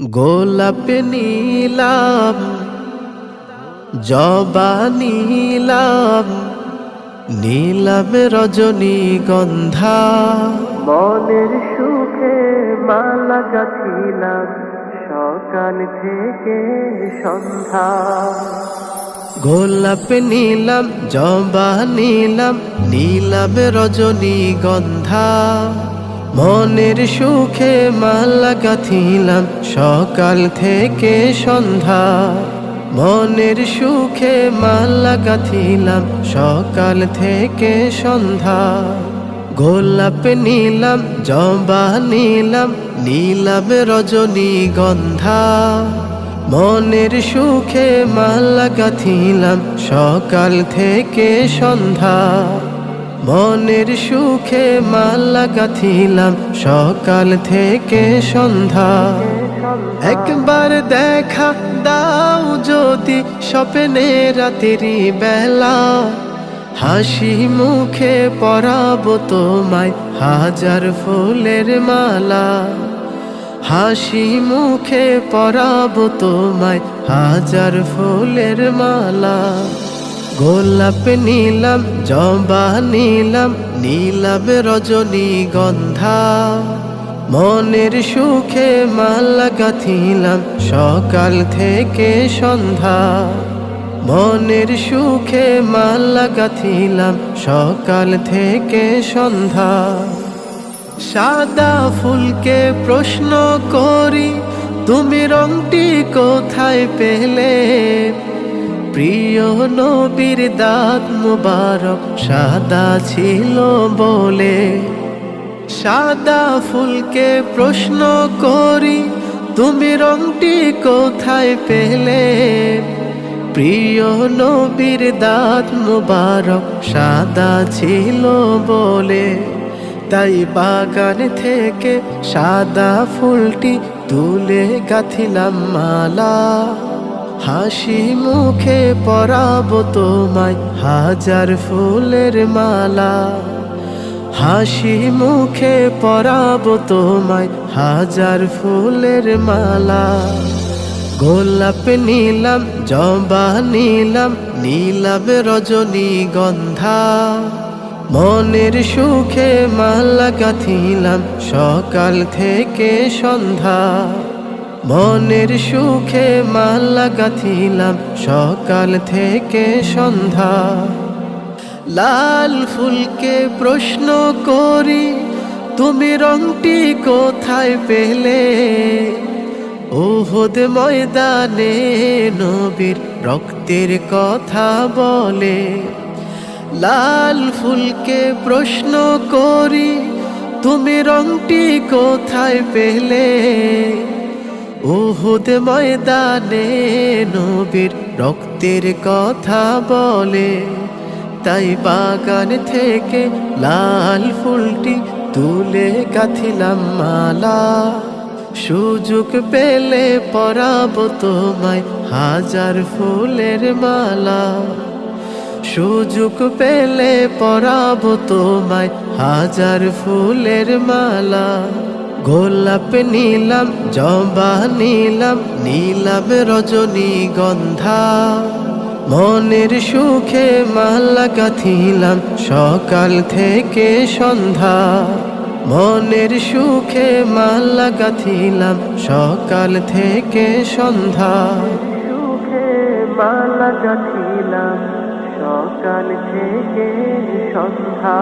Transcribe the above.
গোলাপ নীলাম জবা নীলাম নীলাম রজনী গন্ধা। মনের সুখে মালা গাছিলাম সকাল থেকে সন্ধ্যা। গোলাপ নীলাম জবা নীলাম নীলাম রজনী গন্ধা। মনের সুখে মালা গাথিলাম সকাল থেকে সন্ধ্যা। মনের সুখে মালা গাথিলাম সকাল থেকে সন্ধ্যা। গোলাপ নীলাম, জবা নীলাম নীলাম রজনী গন্ধা। মনের সুখে মালা গাথিলাম সকাল থেকে সন্ধ্যা। মনের সুখে মালা গাথিলাম সকাল থেকে সন্ধ্যা। একবার দেখা দাও যদি স্বপ্নে রাতেরি বেলা। হাসি মুখে পরাবো তোমায় হাজার ফুলের মালা। হাসি মুখে পরাবো তোমায় হাজার ফুলের মালা। গোলাপ নীলাম, জবা নীলাম নীলাম রজনী গন্ধা। মনের সুখে মালা গাথিলাম, সকাল থেকে সন্ধ্যা। মনের সুখে মালা গাথিলাম, সকাল থেকে সন্ধ্যা। সাদা ফুলকে প্রশ্ন করি, তুমি রংটি কোথায় পেলে? প্রিয় নবীর দাঁত মুবারক সাদা ছিল বলে। সাদা ফুলকে প্রশ্ন করি, তুমি রংটি কোথায় পেলে? প্রিয় নবীর দাঁত মুবারক সাদা ছিল বলে। তাই বাগান থেকে সাদা ফুলটি তুলে গাথিলাম মালা। হাসি মুখে পরাব তোমায়, হাজার ফুলের মালা। হাসি মুখে পরাবো তোমায়, হাজার ফুলের মালা। গোলাপ নীলাম, জবা নীলাম নীলাম রজনী গন্ধা। মনের সুখে মালা গাথিলাম, সকাল থেকে সন্ধ্যা। মনের সুখে মালা গাথিলাম সকাল থেকে সন্ধ্যা। লাল ফুলকে প্রশ্ন করি, তুমি রংটি কোথায় পেলে? ওহদ ময়দানে নবীর রক্তের কথা বলে। লাল ফুলকে প্রশ্ন করি, তুমি রংটি কোথায় পেলে? উহুদ ময়দানে নবীর রক্তের কথা বলে, তাই বাগান থেকে লাল ফুলটি তুলে গাথিলাম মালা। সুযোগ পেলে পরাবো তোমায় হাজার ফুলের মালা। সুযোগ পেলে পরাবো তোমায় হাজার ফুলের মালা। গোলাপ নীলাম, জবা নীলাম নীলাম রজনী গন্ধা। মনের সুখে মালা গাথিলাম, সকাল থেকে সন্ধ্যা। মনের সুখে মালা গাথিলাম, সকাল থেকে সন্ধ্যা। সুখে মালা গাছিলাম সকাল থেকে সন্ধ্যা।